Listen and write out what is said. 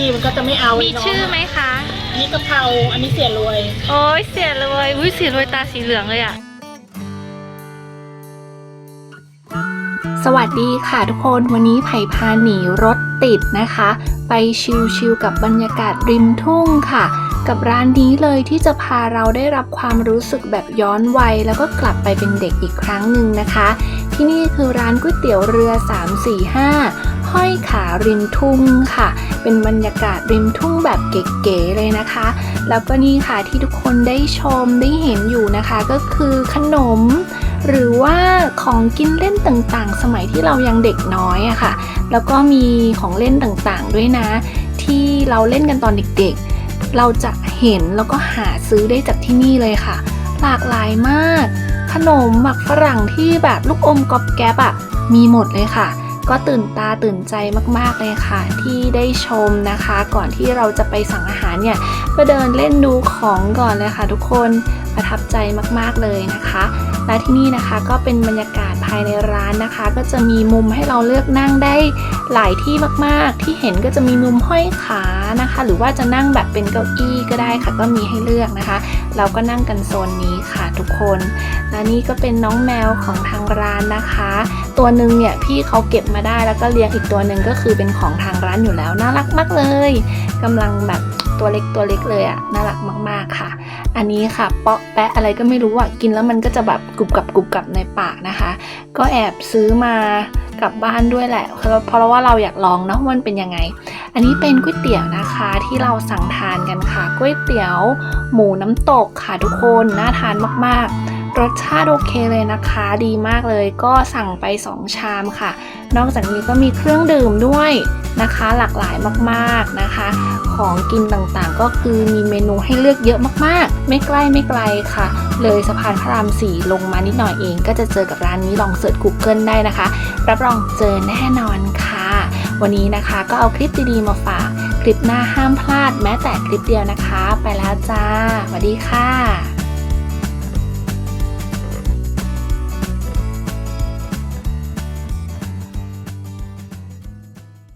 นี่มันก็จะไม่เอามีมีชื่อไหมคะ อันนี้กะเพราอันนี้เสียรวย โอ้ยเสียเลยอุ้ยเสียเลยตาสีเหลืองเลยอะสวัสดีค่ะทุกคนวันนี้ไผ่พาหนีรถติดนะคะ ไปชิลๆกับบรรยากาศริมทุ่งค่ะ กับร้านนี้เลยที่จะพาเราได้รับความรู้สึกแบบย้อนวัย แล้วก็กลับไปเป็นเด็กอีกครั้งหนึ่งนะคะ ที่นี่คือร้านก๋วยเตี๋ยวเรือ 345 ห้อยขาริมทุ่งค่ะ เป็นบรรยากาศริมทุ่งแบบเก๋ๆเลยนะคะ แล้วก็นี่ค่ะที่ทุกคนได้ชมได้เห็นอยู่นะคะก็คือขนม หรือว่าของกินเล่นต่างๆ สมัยที่เรายังเด็กน้อยอะค่ะ แล้วก็มีของเล่นต่างๆด้วยนะ ที่เราเล่นกันตอนเด็กๆ เราจะเห็นแล้วก็หาซื้อได้จากที่นี่เลยค่ะ หลากหลายมาก ขนมหมักฝรั่งที่แบบลูกอมกอบแก๊บอะมีหมดเลยค่ะ ก็ตื่นตาตื่นใจมากๆเลยค่ะ ที่ได้ชมนะคะ ก่อนที่เราจะไปสั่งอาหารเนี่ยก็เดินเล่นดูของก่อนเลยค่ะ ทุกคนประทับใจมากๆเลยนะคะและที่นี่นะคะก็เป็นบรรยากาศภายในร้านนะคะ ก็จะมีมุมให้เราเลือกนั่งได้หลายที่มากๆ ที่เห็นก็จะมีมุมห้อยขานะคะ หรือว่าจะนั่งแบบเป็นเก้าอี้ก็ได้ค่ะ ก็มีให้เลือกนะคะ เราก็นั่งกันโซนนี้ค่ะทุกคน และนี่ก็เป็นน้องแมวของทางร้านนะคะ ตัวหนึ่งเนี่ยพี่เขาเก็บมาได้แล้วก็เลี้ยงอีกตัวหนึ่งก็คือเป็นของทางร้านอยู่แล้วน่ารักมากเลยกำลังแบบตัวเล็กตัวเล็กเลยอะ่ะน่ารักมาก ๆค่ะ อันนี้ค่ะเปาะแปะอะไรก็ไม่รู้อะกินแล้วมันก็จะแบบกรุบกรับกรุบกับในปากนะคะ ก็แอบซื้อมากลับบ้านด้วยแหละ เพราะเพราะว่าเราอยากลองเนาะว่ามันเป็นยังไง อันนี้เป็นก๋วยเตี๋ยวนะคะที่เราสั่งทานกันค่ะก๋วยเตี๋ยว หมูน้ำตกค่ะทุกคนน่าทานมากๆ รสชาติโอเคเลยนะคะ ดีมากเลยก็สั่งไป 2 ชามค่ะ นอกจากนี้ก็มีเครื่องดื่มด้วยนะคะ หลากหลายมากๆนะคะ ของกินต่างๆ ก็คือมีเมนูให้เลือกเยอะมากๆ ไม่ใกล้ไม่ไกลค่ะ เลยสะพานพระรามสี่ลงมานิดหน่อยเอง ก็จะเจอกับร้านนี้ลองเสิร์ช Google ได้นะคะ รับรองเจอแน่นอนค่ะ วันนี้นะคะก็เอาคลิปดีๆมาฝากคลิปหน้าห้ามพลาดแม้แต่คลิปเดียวนะคะ ไปแล้วจ้าสวัสดีค่ะ